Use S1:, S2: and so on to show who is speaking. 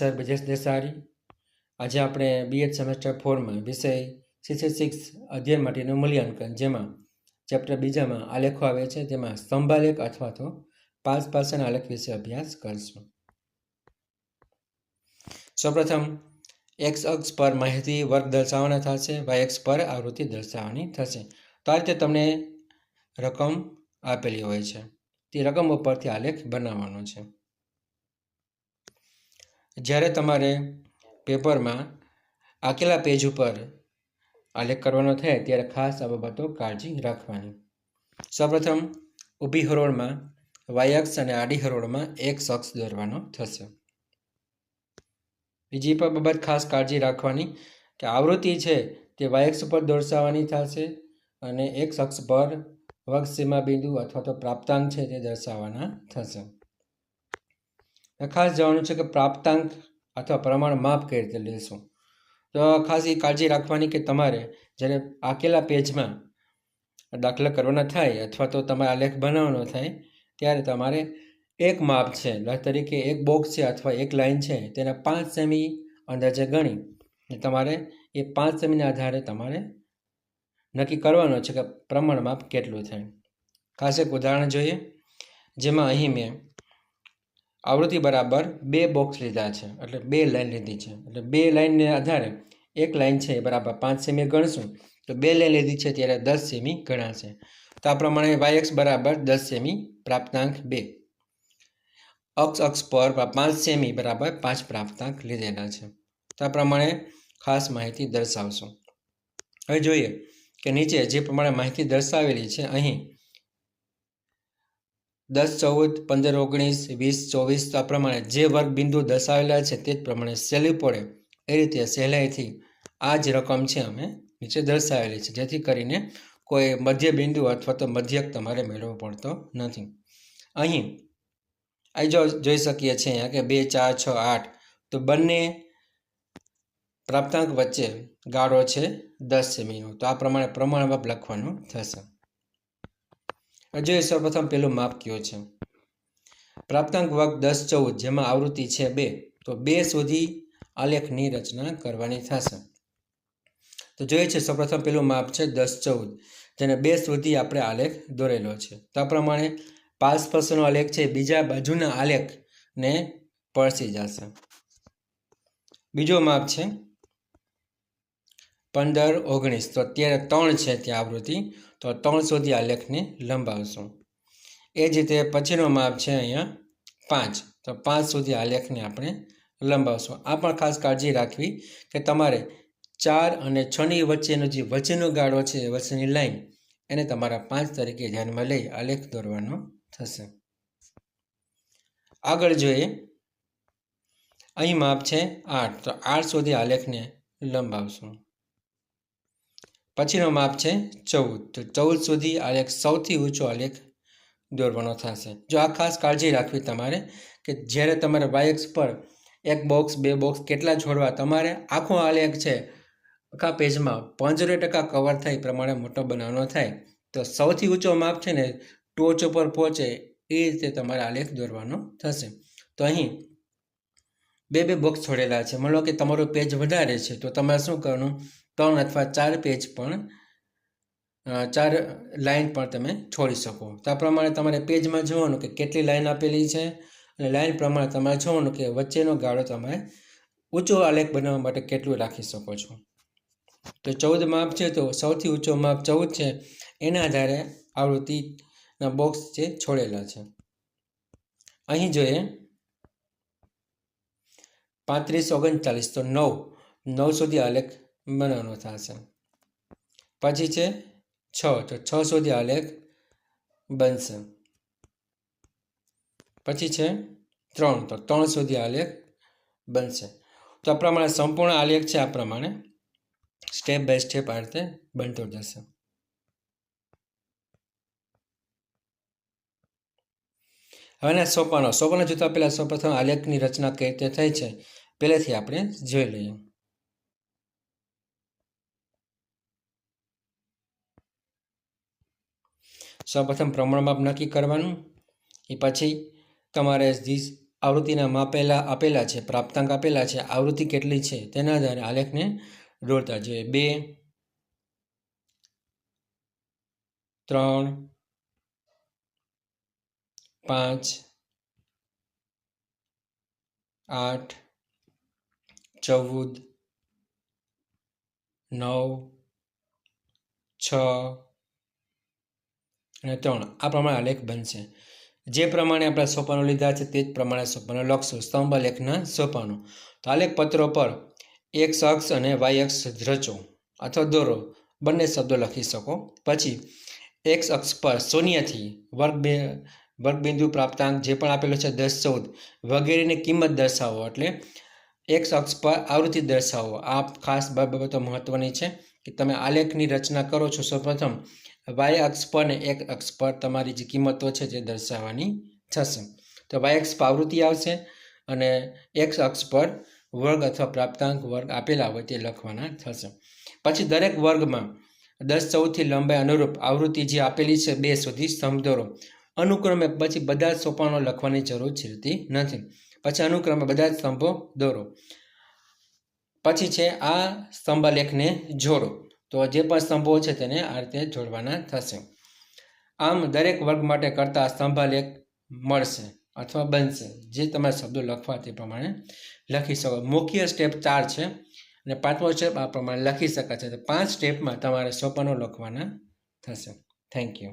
S1: Sir Brajesh દેસારી આજે આપણે B Ed semester ફોરમાં વિષય સિક્સટી સિક્સ અધ્યયન માટેનું મૂલ્યાંકન, જેમાં ચેપ્ટર બીજામાં આલેખો આવે છે. તેમાં સ્તંભાલેખ અથવા તો પાંચ પાસના આલેખ વિશે અભ્યાસ કરશું. સૌપ્રથમ એક્સ અક્ષ પર માહિતી વર્ગ દર્શાવવાના થશે. વાય એક્સ પર આવૃત્તિ દર્શાવવાની થશે. તો આ રીતે તમને રકમ આપેલી હોય છે. તે રકમ ઉપરથી આલેખ બનાવવાનો છે. જ્યારે તમારે પેપરમાં આકેલા પેજ ઉપર આલેખ કરવાનો થાય ત્યારે ખાસ આ બાબતો કાળજી રાખવાની. સૌપ્રથમ, ઊભી હરોળમાં વાય અક્ષ અને આડી હરોળમાં એક શખ્સ દોરવાનો થશે. બીજી પણ બાબત ખાસ કાળજી રાખવાની કે આવૃત્તિ છે તે વાય અક્ષ ઉપર દર્શાવવાની થશે અને એક શખ્સ પર વક્ષ સીમા બિંદુ અથવા તો પ્રાપ્તાંક છે તે દર્શાવવાના થશે. ખાસ જવાનું છે કે પ્રાપ્તાંક અથવા પ્રમાણ માપ કઈ રીતે લેશું? તો ખાસ એ કાળજી રાખવાની કે તમારે જ્યારે આકેલા પેજમાં દાખલા કરવાના થાય અથવા તો તમારે આલેખ બનાવવાનો થાય, ત્યારે તમારે એક માપ છે તરીકે એક બોક્સ છે અથવા એક લાઈન છે, તેના પાંચ સેમી અંદાજે ગણી. તમારે એ પાંચ સેમીના આધારે તમારે નક્કી કરવાનો છે કે પ્રમાણ માપ કેટલું થાય. ખાસ એક ઉદાહરણ જોઈએ, જેમાં અહીં મેં આવૃત્તિ બરાબર બે બોક્સ લીધા છે, એટલે બે લાઈન લીધી છે. એટલે બે લાઇનને આધારે એક લાઈન છે એ બરાબર પાંચ સેમી ગણશું, તો બે લાઈન લીધી છે ત્યારે દસ સેમી ગણાશે. તો આ પ્રમાણે વાય બરાબર દસ સેમી પ્રાપ્તાંક બે. અક્ષ અક્ષ પર પાંચ સેમી બરાબર પાંચ પ્રાપ્તાંક લીધેલા છે. તો આ પ્રમાણે ખાસ માહિતી દર્શાવશું. હવે જોઈએ કે નીચે જે પ્રમાણે માહિતી દર્શાવેલી છે અહીં દસ, ચૌદ, પંદર, ઓગણીસ, વીસ, ચોવીસ આ પ્રમાણે જે વર્ગ બિંદુ દર્શાવેલા છે તે જ પ્રમાણે સહેલું પડે. એ રીતે સહેલાઈથી આ જ રકમ છે અમે નીચે દર્શાવેલી છે. જેથી કરીને કોઈ મધ્ય બિંદુ અથવા તો મધ્યક તમારે મેળવવો પડતો નથી. અહીં અહીં જો જોઈ શકીએ છીએ અહીંયા કે બે, ચાર, છ, આઠ, તો બંને પ્રાપ્તાંક વચ્ચે ગાળો છે દસ સેમીનો. તો આ પ્રમાણે પ્રમાણમાં લખવાનું થશે. જોઈએ સૌપ્રથમ પહેલું માપ કયો છે? પ્રાપ્તાંક વર્ગ દસ ચૌદ, જેમાં આવૃત્તિ છે બે, તો બે સુધી આલેખની રચના કરવાની થશે. તો જોઈએ છે સૌપ્રથમ પહેલું માપ છે દસ ચૌદ, જેને બે સુધી આપણે આલેખ દોરેલો છે. તો પ્રમાણે પાસ પર્સનો આલેખ છે, બીજા બાજુના આલેખને પડસી જશે. બીજો માપ છે પંદર ઓગણીસ, તો અત્યારે ત્રણ છે ત્યાં આવૃત્તિ. તો ત્રણ સુધી આલેખને લંબાવશું. એ જ રીતે પછીનો માપ છે અહીંયા પાંચ. તો પાંચ સુધી આલેખને આપણે લંબાવશું. આ પણ ખાસ કાળજી રાખવી કે તમારે ચાર અને છની વચ્ચેનો જે વચ્ચેનો ગાળો છે વચ્ચેની લાઈન, એને તમારા પાંચ તરીકે ધ્યાનમાં લઈ આલેખ દોરવાનો થશે. આગળ જોઈએ. અહીં માપ છે આઠ. તો આઠ સુધી આલેખને લંબાવશું. પછીનો માપ છે ચૌદ. તો ચૌદ સુધી આલેખ સૌથી ઊંચો આલેખ દોરવાનો થશે. જો આ ખાસ કાળજી રાખવી તમારે કે જ્યારે તમારે વાયક્સ પર એક બોક્સ બે બોક્સ કેટલા છોડવા તમારે આખો આલેખ છે આખા પેજમાં પંચોતેર ટકા કવર થાય પ્રમાણે મોટો બનાવવાનો થાય. તો સૌથી ઊંચો માપ છે ને ટોચ ઉપર પહોંચે એ રીતે તમારે આલેખ દોરવાનો થશે. તો અહીં બે બે બોક્સ છોડેલા છે. માનો કે તમારું પેજ વધારે છે, તો તમારે શું કરવાનું? ત્રણ અથવા ચાર પેજ પણ ચાર લાઈન પણ તમે છોડી શકો. તો પ્રમાણે તમારે પેજમાં જોવાનું કે કેટલી લાઇન આપેલી છે અને લાઇન પ્રમાણે તમારે જોવાનું કે વચ્ચેનો ગાળો તમે ઊંચો આલેખ બનાવવા માટે કેટલું રાખી શકો છો. તો ચૌદ માપ છે, તો સૌથી ઊંચો માપ ચૌદ છે. એના આધારે આવૃત્તિના બોક્સ જે છોડેલા છે. અહીં જોઈએ પાંત્રીસ, ઓગણચાલીસ તો નવ. નવ સુધી આલેખ બનાવવાનો થશે પછી છે છ, તો છ સુધી આલેખ બનશે. પછી છે ત્રણ, તો ત્રણ સુધી આલેખ બનશે. તો આ પ્રમાણે સંપૂર્ણ આલેખ છે, આ પ્રમાણે સ્ટેપ બાય સ્ટેપ આ રીતે બનતો જશે. હવે સોપાનો સોપાનો જોતા પહેલાં સૌપ્રથમ આલેખની રચના કઈ રીતે થઈ છે? પહેલેથી આપણે જોઈ લઈએ. સૌપ્રથમ પ્રમાણ માપ નક્કી કરવાનું. એ પછી તમારે આવૃત્તિના માપેલા આપેલા છે, પ્રાપ્તાંક આપેલા છે, આવૃત્તિ કેટલી છે, તેના આધારે આલેખને દોરતા જોઈએ. બે, ત્રણ, પાંચ, આઠ ચૌદ, નવ, છ અને ત્રણ. આ પ્રમાણે આલેખ બનશે. જે પ્રમાણે આપણે સોપાનો લીધા છે, તે જ પ્રમાણે સોપાનો લખશું. સ્તંભ લેખના સોપાનો. તો આલેખ પત્રો પર એક્સ અક્ષ અને વાય અક્ષ રચો અથવા દોરો. બંને શબ્દો લખી શકો. પછી એક્સ અક્ષ પર શૂન્યથી વર્ગ બે વર્ગબિંદુ પ્રાપ્તાંક જે પણ આપેલો છે, દસ, ચૌદ વગેરેની કિંમત દર્શાવો. એટલે એક્સ અક્ષ પર આવૃત્તિ દર્શાવો. આ ખાસ બાબતો મહત્વની છે કે તમે આલેખની રચના કરો છો સૌપ્રથમ. વાય અક્ષ પર ને એક અક્ષ પર તમારી જે કિંમતો છે તે દર્શાવવાની થશે. તો વાય અક્ષ પર આવૃત્તિ આવશે અને એક્સ અક્ષ પર વર્ગ અથવા પ્રાપ્તાંક વર્ગ આપેલા હોય તે લખવાના થશે. પછી દરેક વર્ગમાં દસ ચૌદથી લંબાઈ અનુરૂપ આવૃત્તિ જે આપેલી છે બે સુધી દોરો અનુક્રમે પછી બધા સોપાનો લખવાની જરૂર છે નથી. પછી અનુક્રમે બધા જ સ્તંભો દોરો. પછી છે આ સ્તંભાલેખને જોડો. તો જે પણ સ્તંભો છે તેને આ રીતે જોડવાના થશે. આમ દરેક વર્ગ માટે કરતા સ્તંભાલેખ મળશે અથવા બનશે, જે તમારે શબ્દો લખવા તે પ્રમાણે લખી શકો. મુખ્ય સ્ટેપ ચાર છે અને પાંચમો સ્ટેપ આ પ્રમાણે લખી શકાય છે. તો પાંચ સ્ટેપમાં તમારે સોપાનો લખવાના થશે. Thank you